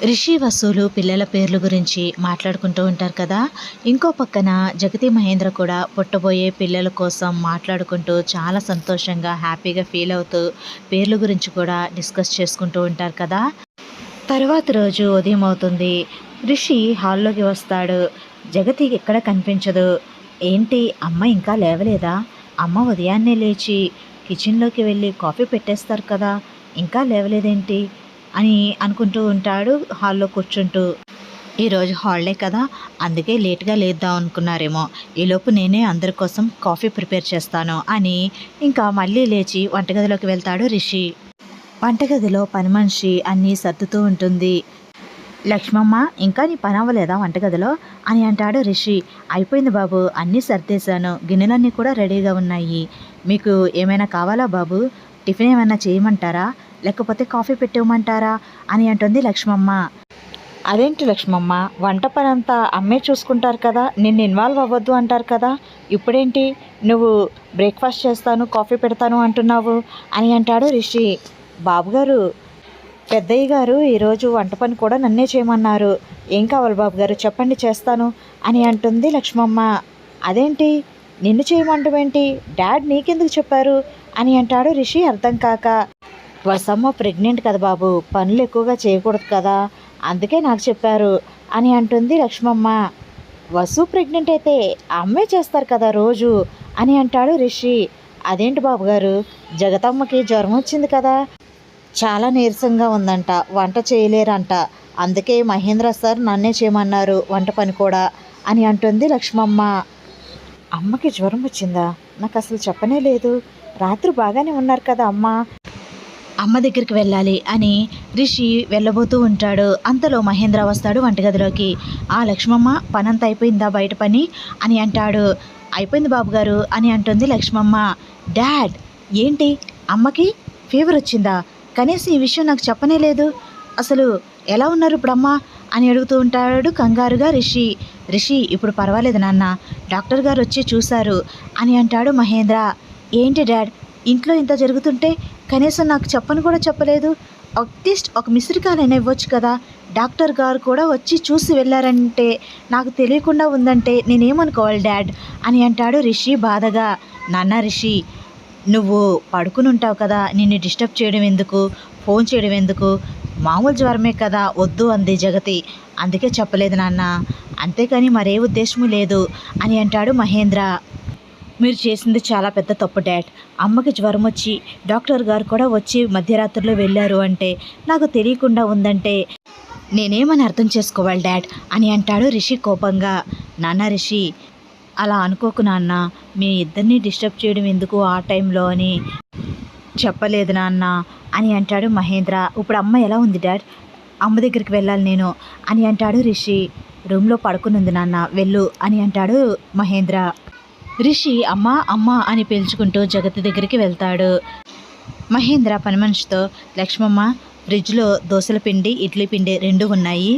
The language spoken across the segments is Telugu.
రిషి వసూలు పిల్లల పేర్ల గురించి మాట్లాడుకుంటూ ఉంటారు కదా. ఇంకో పక్కన జగతి మహేంద్ర కూడా పుట్టబోయే పిల్లల కోసం మాట్లాడుకుంటూ చాలా సంతోషంగా హ్యాపీగా ఫీల్ అవుతూ పేర్ల గురించి కూడా డిస్కస్ చేసుకుంటూ ఉంటారు కదా. తర్వాత రోజు ఉదయం అవుతుంది. రిషి హాల్లోకి వస్తాడు. జగతి ఎక్కడ కనిపించదు. ఏంటి అమ్మ ఇంకా లేవలేదా? అమ్మ ఉదయాన్నే లేచి కిచెన్లోకి వెళ్ళి కాఫీ పెట్టేస్తారు కదా. ఇంకా లేవలేదేంటి? అని అనుకుంటూ ఉంటాడు. హాల్లో కూర్చుంటూ ఈరోజు హాలిడే కదా అందుకే లేట్గా లేద్దాం అనుకున్నారేమో. ఈలోపు నేనే అందరి కోసం కాఫీ ప్రిపేర్ చేస్తాను అని ఇంకా మళ్ళీ లేచి వంటగదిలోకి వెళ్తాడు రిషి. వంటగదిలో పని మనిషి అన్నీ సర్దుతూ ఉంటుంది. లక్ష్మమ్మ ఇంకా నీ పని అవ్వలేదా వంటగదిలో? అని అంటాడు రిషి. అయిపోయింది బాబు అన్నీ సర్దేశాను. గిన్నెలన్నీ కూడా రెడీగా ఉన్నాయి. మీకు ఏమైనా కావాలా బాబు? టిఫిన్ ఏమైనా చేయమంటారా? లేకపోతే కాఫీ పెట్టివ్వమంటారా అని అంటుంది లక్ష్మమ్మ. అదేంటి లక్ష్మమ్మ వంట పని అంతా అమ్మే చూసుకుంటారు కదా నిన్ను ఇన్వాల్వ్ అవ్వద్దు అంటారు కదా ఇప్పుడేంటి నువ్వు బ్రేక్ఫాస్ట్ చేస్తాను కాఫీ పెడతాను అంటున్నావు? అని అంటాడు రిషి. బాబుగారు పెద్దయ్య గారు ఈరోజు వంట పని కూడా నన్నే చేయమన్నారు. ఏం కావాలి బాబు గారు చెప్పండి చేస్తాను అని అంటుంది లక్ష్మమ్మ. అదేంటి నిన్ను చేయమంటమేంటి డాడ్ నీకెందుకు చెప్పారు? అని అంటాడు రిషి అర్థం కాక. వసమ్మ ప్రెగ్నెంట్ కదా బాబు పనులు ఎక్కువగా చేయకూడదు కదా అందుకే నాకు చెప్పారు అని అంటుంది లక్ష్మమ్మ. వసు ప్రెగ్నెంట్ అయితే అమ్మే చేస్తారు కదా రోజు అని అంటాడు రిషి. అదేంటి బాబు గారు జగతమ్మకి జ్వరం వచ్చింది కదా. చాలా నీరసంగా ఉందంట వంట చేయలేరంట. అందుకే మహేంద్ర సార్ నన్నే చేయమన్నారు వంట పని కూడా అని అంటుంది లక్ష్మమ్మ. అమ్మకి జ్వరం వచ్చిందా? నాకు అసలు చెప్పనే లేదు. రాత్రి బాగానే ఉన్నారు కదా అమ్మ. అమ్మ దగ్గరికి వెళ్ళాలి అని రిషి వెళ్ళబోతూ ఉంటాడు. అంతలో మహేంద్ర వస్తాడు వంటగదిలోకి. ఆ లక్ష్మమ్మ పనంత అయిపోయిందా బయట పని? అని అంటాడు. అయిపోయింది బాబుగారు అని అంటుంది లక్ష్మమ్మ. డాడ్ ఏంటి? అమ్మకి ఫీవర్ వచ్చిందా? కనీసం ఈ విషయం నాకు చెప్పనే లేదు. అసలు ఎలా ఉన్నారు ఇప్పుడు అమ్మ అని అడుగుతూ ఉంటాడు కంగారుగా రిషి. రిషి ఇప్పుడు పర్వాలేదు నాన్న. డాక్టర్ గారు వచ్చి చూశారు అని అంటాడు మహేంద్ర. ఏంటి డాడ్ ఇంట్లో ఇంత జరుగుతుంటే కనీసం నాకు చెప్పని కూడా చెప్పలేదు. అట్లీస్ట్ ఒక మిస్డ్ ఇవ్వచ్చు కదా. డాక్టర్ గారు కూడా వచ్చి చూసి వెళ్ళారంటే నాకు తెలియకుండా ఉందంటే నేనేమనుకోవాలి డాడ్? అని అంటాడు రిషి బాధగా. నాన్న రిషి నువ్వు పడుకుని ఉంటావు కదా. నిన్ను డిస్టర్బ్ చేయడం ఎందుకు? ఫోన్ చేయడం ఎందుకు? మామూలు జ్వరమే కదా. వద్దు అంది జగతి. అందుకే చెప్పలేదు నాన్న. అంతేకాని మరే ఉద్దేశము లేదు అని అంటాడు మహేంద్ర. మీరు చేసింది చాలా పెద్ద తప్పు డాడ్. అమ్మకి జ్వరం వచ్చి డాక్టర్ గారు కూడా వచ్చి మధ్యరాత్రిలో వెళ్ళారు అంటే నాకు తెలియకుండా ఉందంటే నేనేమని అర్థం చేసుకోవాలి డాడ్? అని అంటాడు రిషి కోపంగా. నాన్న రిషి అలా అనుకోకు నాన్న. మీ ఇద్దరిని డిస్టర్బ్ చేయడం ఎందుకు ఆ టైంలో అని చెప్పలేదు నాన్న అని అంటాడు మహేంద్ర. ఇప్పుడు అమ్మ ఎలా ఉంది డాడ్? అమ్మ దగ్గరికి వెళ్ళాలి నేను అని అంటాడు రిషి. రూమ్లో పడుకునుంది నాన్న వెళ్ళు అని అంటాడు మహేంద్ర. రిషి అమ్మ అమ్మ అని పిలుచుకుంటూ జగతి దగ్గరికి వెళ్తాడు. మహేంద్ర పని మనిషితో లక్ష్మమ్మ ఫ్రిడ్జ్లో దోశల పిండి ఇడ్లీ పిండి రెండు ఉన్నాయి.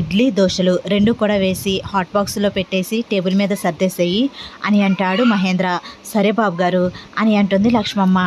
ఇడ్లీ దోశలు రెండు కూడా వేసి హాట్ బాక్స్లో పెట్టేసి టేబుల్ మీద సర్దేసేయి అని అంటాడు మహేంద్ర. సరే బాబు గారు అని అంటుంది లక్ష్మమ్మ.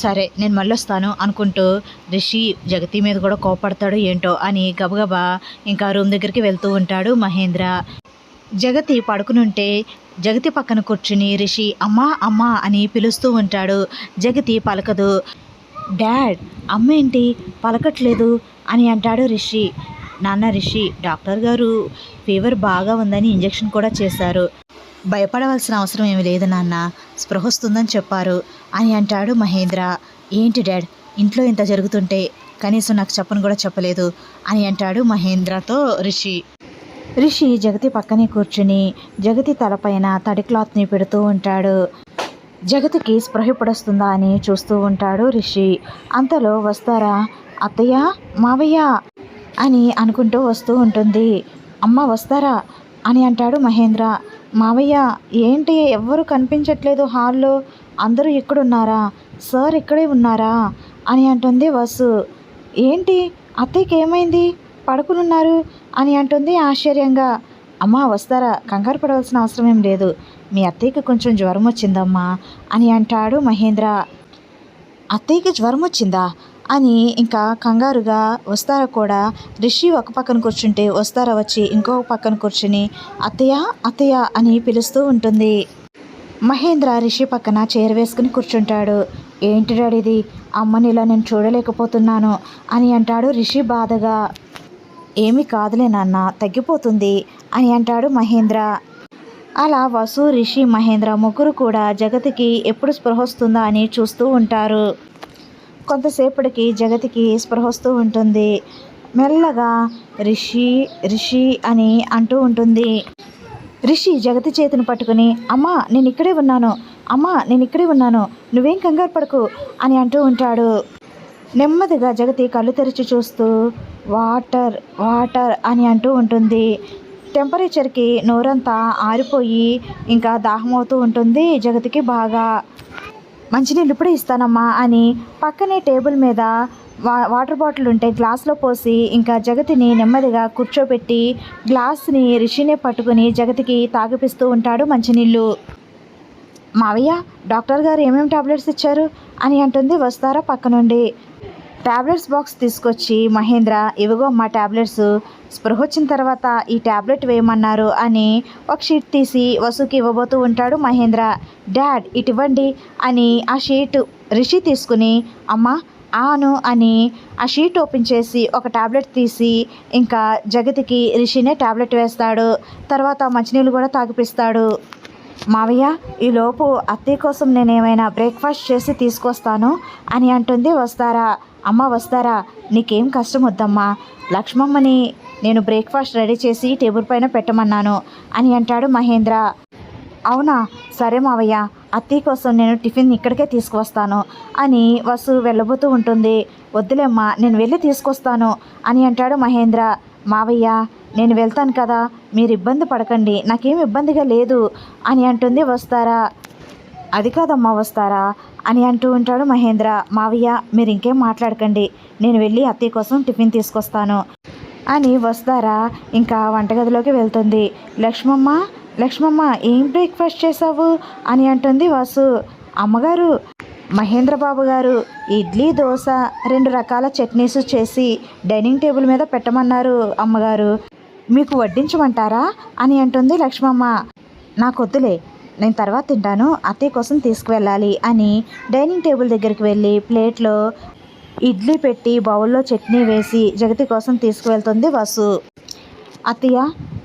సరే నేను మళ్ళీ వస్తాను అనుకుంటూ రిషి జగతి మీద కూడా కోపడతాడు ఏంటో అని గబగబా ఇంకా రూమ్ దగ్గరికి వెళ్తూ ఉంటాడు మహేంద్ర. జగతి పడుకునుంటే జగతి పక్కన కూర్చుని రిషి అమ్మా అమ్మా అని పిలుస్తూ ఉంటాడు. జగతి పలకదు. డాడ్ అమ్మ ఏంటి? పలకట్లేదు అని అంటాడు రిషి. నాన్న రిషి డాక్టర్ గారు ఫీవర్ బాగా ఉందని ఇంజెక్షన్ కూడా చేశారు. భయపడవలసిన అవసరం ఏమి లేదు నాన్న. స్పృహ వస్తుందని చెప్పారు అని అంటాడు మహేంద్ర. ఏంటి డాడ్? ఇంట్లో ఇంత జరుగుతుంటే కనీసం నాకు చెప్పను కూడా చెప్పలేదు అని అంటాడు మహేంద్రతో రిషి. రిషి జగతి పక్కనే కూర్చుని జగతి తలపైన తడి క్లాత్ని పెడుతూ ఉంటాడు. జగతికి స్పృహపడొస్తుందా అని చూస్తూ ఉంటాడు రిషి. అంతలో వస్తారా? అత్తయ్య మావయ్య అని అనుకుంటూ వస్తూ ఉంటుంది. అమ్మ వస్తారా? అని అంటాడు మహేంద్ర. మావయ్య ఏంటి ఎవ్వరు కనిపించట్లేదు హాల్లో? అందరూ ఇక్కడున్నారా? సార్ ఇక్కడే ఉన్నారా? అని అంటుంది వసు. ఏంటి అత్తయ్యకి ఏమైంది? పడుకునున్నారు? అని అంటుంది ఆశ్చర్యంగా. అమ్మా వస్తారా? కంగారు పడవలసిన అవసరం ఏం లేదు. మీ అత్తయ్యకి కొంచెం జ్వరం వచ్చిందమ్మా అని అంటాడు మహేంద్ర. అత్తయ్యకి జ్వరం వచ్చిందా? అని ఇంకా కంగారుగా వస్తారా కూడా? రిషి ఒక పక్కన కూర్చుంటే వస్తారా వచ్చి ఇంకొక పక్కన కూర్చుని అత్తయ్య అత్తయ్య అని పిలుస్తూ ఉంటుంది. మహేంద్ర రిషి పక్కన చైర్ వేసుకుని కూర్చుంటాడు. ఏంటి డాడీది అమ్మని ఇలా నేను చూడలేకపోతున్నాను అని అంటాడు రిషి బాధగా. ఏమీ కాదులే నాన్న తగ్గిపోతుంది అని అంటాడు మహేంద్ర. అలా వసు రిషి మహేంద్ర ముగ్గురు కూడా జగతికి ఎప్పుడు స్పృహ వస్తుందా అని చూస్తూ ఉంటారు. కొంతసేపటికి జగతికి స్పృహ వస్తూ ఉంటుంది. మెల్లగా రిషి రిషి అని అంటూ ఉంటుంది. రిషి జగతి చేతిని పట్టుకుని అమ్మా నేను ఇక్కడే ఉన్నాను. అమ్మా నేను ఇక్కడే ఉన్నాను. నువ్వేం కంగారు పడకు అని అంటూ ఉంటాడు. నెమ్మదిగా జగతి కళ్ళు తెరిచి చూస్తూ వాటర్ వాటర్ అని అంటూ ఉంటుంది. టెంపరేచర్కి నోరంతా ఆరిపోయి ఇంకా దాహం అవుతూ ఉంటుంది జగతికి బాగా. మంచినీళ్ళు ఇప్పుడే ఇస్తానమ్మా అని పక్కనే టేబుల్ మీద వా వాటర్ బాటిల్ ఉంటే గ్లాస్లో పోసి ఇంకా జగతిని నెమ్మదిగా కూర్చోబెట్టి గ్లాస్ని రిషినే పట్టుకుని జగతికి తాగిపిస్తూ ఉంటాడు మంచినీళ్ళు. మావయ్య డాక్టర్ గారు ఏమేమి టాబ్లెట్స్ ఇచ్చారు? అని అంటుంది వస్తారా పక్క నుండి టాబ్లెట్స్ బాక్స్ తీసుకొచ్చి మహేంద్ర ఇవిగో మా ట్యాబ్లెట్స్ స్పృహ వచ్చిన తర్వాత ఈ ట్యాబ్లెట్ వేయమన్నారు అని ఒక షీట్ తీసి వసుకి ఇవ్వబోతూ ఉంటాడు మహేంద్ర. డాడ్ ఇటివ్వండి అని ఆ షీట్ రిషి తీసుకుని అమ్మ ఆను అని ఆ షీట్ ఓపెన్ చేసి ఒక ట్యాబ్లెట్ తీసి ఇంకా జగతికి రిషినే ట్యాబ్లెట్ వేస్తాడు. తర్వాత మంచినీళ్ళు కూడా తాగిపిస్తాడు. మావయ్య ఈలోపు అత్తయ్య కోసం నేను ఏమైనా బ్రేక్ఫాస్ట్ చేసి తీసుకొస్తాను అని అంటుంది వస్తారా. అమ్మ వస్తారా? నీకేం కష్టం వద్దమ్మా లక్ష్మమ్మని నేను బ్రేక్ఫాస్ట్ రెడీ చేసి టేబుల్ పైన పెట్టమన్నాను అని అంటాడు మహేంద్ర. అవునా? సరే మావయ్య అత్తయ్య కోసం నేను టిఫిన్ ఇక్కడికే తీసుకువస్తాను అని వసు వెళ్ళబోతూ ఉంటుంది. వద్దులేమ్మా నేను వెళ్ళి తీసుకొస్తాను అని అంటాడు మహేంద్ర. మావయ్య నేను వెళ్తాను కదా మీరు ఇబ్బంది పడకండి నాకేం ఇబ్బందిగా లేదు అని అంటుంది వస్తారా. అది కాదమ్మా వస్తారా? అని అంటూ ఉంటాడు మహేంద్ర. మావయ్య మీరు ఇంకేం మాట్లాడకండి. నేను వెళ్ళి అత్తయ్య కోసం టిఫిన్ తీసుకొస్తాను. అని వస్తారా? ఇంకా వంటగదిలోకి వెళ్తుంది. లక్ష్మమ్మ లక్ష్మమ్మ ఏం బ్రేక్ఫాస్ట్ చేసావు అని అంటుంది వాసు. అమ్మగారు మహేంద్ర బాబు గారు ఇడ్లీ దోశ రెండు రకాల చట్నీస్ చేసి డైనింగ్ టేబుల్ మీద పెట్టమన్నారు అమ్మగారు. మీకు వడ్డించమంటారా? అని అంటుంది లక్ష్మమ్మ. నాకొద్దులే. నేను తర్వాత తింటాను అత్తయ్య కోసం తీసుకువెళ్ళాలి అని డైనింగ్ టేబుల్ దగ్గరికి వెళ్ళి ప్లేట్లో ఇడ్లీ పెట్టి బౌల్లో చట్నీ వేసి జగతి కోసం తీసుకువెళ్తుంది వసు. అత్తయ్య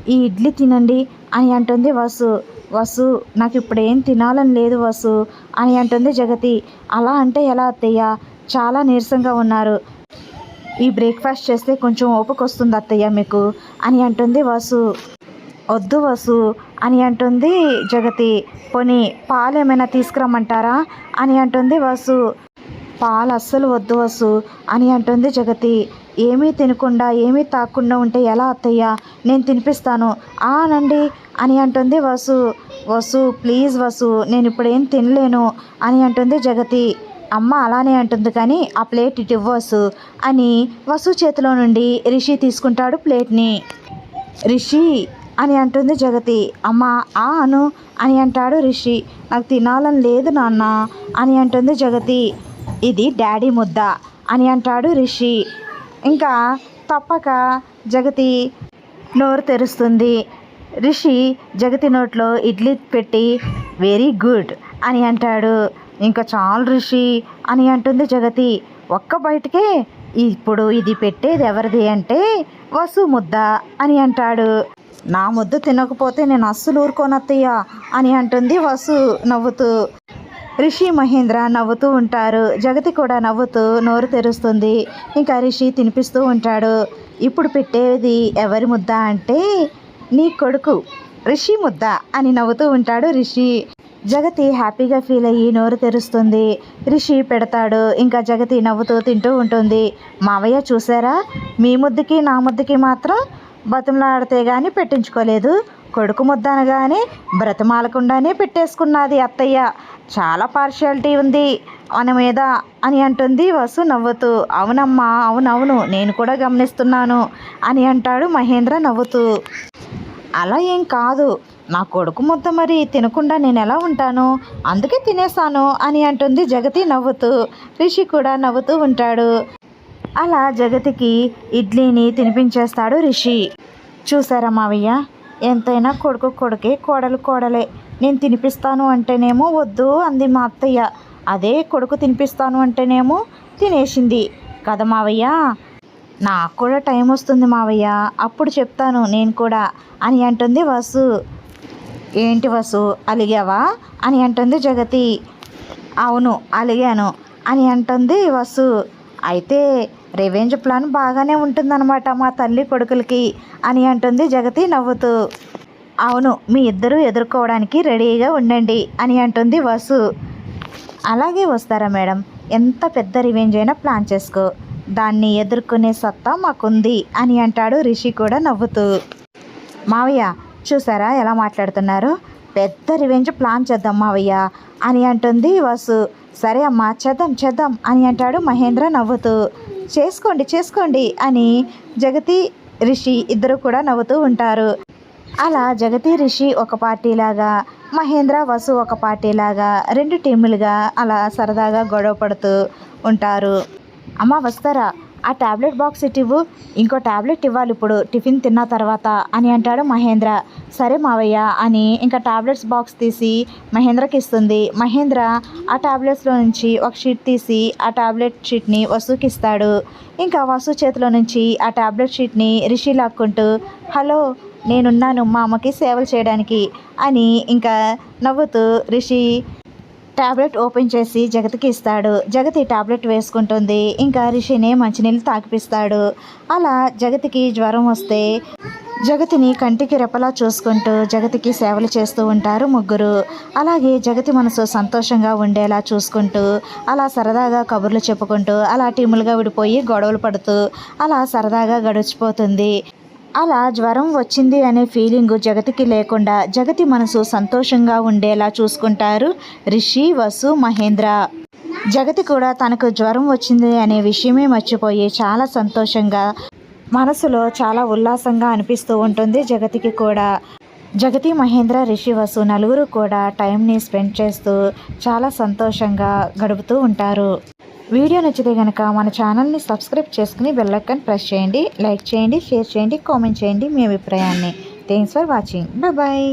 ఈ ఇడ్లీ తినండి అని అంటుంది వసు. వసు నాకు ఇప్పుడు ఏం తినాలని లేదు వసు అని అంటుంది జగతి. అలా అంటే ఎలా అత్తయ్య? చాలా నీరసంగా ఉన్నారు. ఈ బ్రేక్ఫాస్ట్ చేస్తే కొంచెం ఓపికొస్తుంది అత్తయ్య మీకు అని అంటుంది వసు. వద్దు వసు అని అంటుంది జగతి. పోనీ పాలు ఏమైనా తీసుకురమ్మంటారా అని అంటుంది వసు. పాలు అస్సలు వద్దు వసు అని అంటుంది జగతి. ఏమీ తినకుండా ఏమీ తాకుండా ఉంటే ఎలా అత్తయ్య? నేను తినిపిస్తాను. ఆనండి అని అంటుంది వసు. వసు ప్లీజ్ వసు నేను ఇప్పుడు ఏం తినలేను అని అంటుంది జగతి. అమ్మ అలానే అంటుంది కానీ ఆ ప్లేట్ ఇటు ఇవ్వసు అని వసు చేతిలో నుండి రిషి తీసుకుంటాడు ప్లేట్ని. రిషి అని అంటుంది జగతి. అమ్మ ఆ అను అని అంటాడు రిషి. నాకు తినాలని లేదు నాన్న అని అంటుంది జగతి. ఇది డాడీ ముద్ద అని అంటాడు రిషి. ఇంకా తప్పక జగతి నోరు తెరుస్తుంది. రిషి జగతి నోట్లో ఇడ్లీ పెట్టి వెరీ గుడ్ అని అంటాడు. ఇంకా చాలు రిషి అని అంటుంది జగతి. ఒక్క బయటకే ఇప్పుడు ఇది పెట్టేది ఎవరిది అంటే వసు ముద్ద అని అంటాడు. నా ముద్దు తినకపోతే నేను అస్సలు ఊరుకోనత్తయ్యా అని అంటుంది వసు నవ్వుతూ. రిషి మహేంద్ర నవ్వుతూ ఉంటారు. జగతి కూడా నవ్వుతూ నోరు తెరుస్తుంది. ఇంకా రిషి తినిపిస్తూ ఉంటాడు. ఇప్పుడు పెట్టేది ఎవరి ముద్ద అంటే నీ కొడుకు రిషి ముద్ద అని నవ్వుతూ ఉంటాడు రిషి. జగతి హ్యాపీగా ఫీల్ అయ్యి నోరు తెరుస్తుంది. రిషి పెడతాడు. ఇంకా జగతి నవ్వుతూ తింటూ ఉంటుంది. మావయ్య చూసారా? మీ ముద్దుకి నా ముద్దుకి మాత్రం బతుమలాడితే కానీ పెట్టించుకోలేదు. కొడుకు ముద్ద అనగానే బ్రతమాలకుండానే పెట్టేసుకున్నది అత్తయ్య. చాలా పార్షియాలిటీ ఉంది మన మీద అని అంటుంది వసు నవ్వుతూ. అవునమ్మా అవునవును నేను కూడా గమనిస్తున్నాను అని అంటాడు మహేంద్ర నవ్వుతూ. అలా ఏం కాదు. నా కొడుకు ముద్ద మరి తినకుండా నేను ఎలా ఉంటాను? అందుకే తినేసాను అని అంటుంది జగతి నవ్వుతూ. రిషి కూడా నవ్వుతూ ఉంటాడు. అలా జగతికి ఇడ్లీని తినిపించేస్తాడు రిషి. చూసారా మావయ్య? ఎంతైనా కొడుకు కొడుకే కోడలు కోడలే. నేను తినిపిస్తాను అంటేనేమో వద్దు అంది మా అత్తయ్య. అదే కొడుకు తినిపిస్తాను అంటేనేమో తినేసింది. కదా మావయ్య? నాకు కూడా టైం వస్తుంది మావయ్య. అప్పుడు చెప్తాను నేను కూడా అని అంటుంది వసు. ఏంటి వసు అలిగావా? అని అంటుంది జగతి. అవును అలిగాను అని అంటుంది వసు. అయితే రివెంజ్ ప్లాన్ బాగానే ఉంటుందన్నమాట మా తల్లి కొడుకులకి అని అంటుంది జగతి నవ్వుతూ. అవును మీ ఇద్దరూ ఎదుర్కోవడానికి రెడీగా ఉండండి అని అంటుంది వసు. అలాగే వస్తారా మేడం ఎంత పెద్ద రివెంజ్ అయినా ప్లాన్ చేసుకో. దాన్ని ఎదుర్కొనే సత్తా మాకుంది అని అంటాడు రిషి కూడా నవ్వుతూ. మావయ్య చూసారా ఎలా మాట్లాడుతున్నారు? పెద్ద రివెంజ్ ప్లాన్ చేద్దాం మావయ్య. అని అంటుంది వసు. సరే అమ్మా చేద్దాం చేద్దాం అని అంటాడు మహేంద్ర నవ్వుతూ. చేసుకోండి చేసుకోండి అని జగతి రిషి ఇద్దరు కూడా నవ్వుతూ ఉంటారు. అలా జగతి రిషి ఒక పార్టీలాగా మహేంద్ర వసు ఒక పార్టీలాగా రెండు టీములుగా అలా సరదాగా గొడవ పడుతూ ఉంటారు. అమ్మ వస్తారా? ఆ టాబ్లెట్ బాక్స్ ఇటివ్వు ఇంకో టాబ్లెట్ ఇవ్వాలి ఇప్పుడు టిఫిన్ తిన్న తర్వాత అని అంటాడు మహేంద్ర. సరే మావయ్య అని ఇంకా ట్యాబ్లెట్స్ బాక్స్ తీసి మహేంద్రకి ఇస్తుంది. మహేంద్ర ఆ టాబ్లెట్స్లో నుంచి ఒక షీట్ తీసి ఆ ట్యాబ్లెట్ షీట్ని వసుకి ఇస్తాడు. ఇంకా వసు చేతిలో నుంచి ఆ టాబ్లెట్ షీట్ని రిషి లాక్కుంటూ హలో నేనున్నాను మా అమ్మకి సేవలు చేయడానికి అని ఇంకా నవ్వుతూ రిషి టాబ్లెట్ ఓపెన్ చేసి జగతికి ఇస్తాడు. జగతి టాబ్లెట్ వేసుకుంటుంది. ఇంకా రిషిని మంచినీళ్ళు తాకిపిస్తాడు అలా జగతికి జ్వరం వస్తే జగతిని కంటికి రెప్పలా చూసుకుంటూ జగతికి సేవలు చేస్తూ ఉంటారు ముగ్గురు. అలాగే జగతి మనసు సంతోషంగా ఉండేలా చూసుకుంటూ అలా సరదాగా కబుర్లు చెప్పుకుంటూ అలా టీములుగా విడిపోయి గొడవలు పడుతూ అలా సరదాగా గడిచిపోతుంది. అలా జ్వరం వచ్చింది అనే ఫీలింగ్ జగతికి లేకుండా జగతి మనసు సంతోషంగా ఉండేలా చూసుకుంటారు రిషి వసు మహేంద్ర. జగతి కూడా తనకు జ్వరం వచ్చింది అనే విషయమే మర్చిపోయి చాలా సంతోషంగా మనసులో చాలా ఉల్లాసంగా అనిపిస్తూ ఉంటుంది జగతికి కూడా. జగతి మహేంద్ర రిషి వసు నలుగురు కూడా టైంని స్పెండ్ చేస్తూ చాలా సంతోషంగా గడుపుతూ ఉంటారు. వీడియో నచ్చితే కనుక మన ఛానల్ని సబ్స్క్రైబ్ చేసుకుని బెల్లైకన్ ప్రెస్ చేయండి లైక్ చేయండి షేర్ చేయండి కామెంట్ చేయండి మీ అభిప్రాయాన్ని. Thanks for watching bye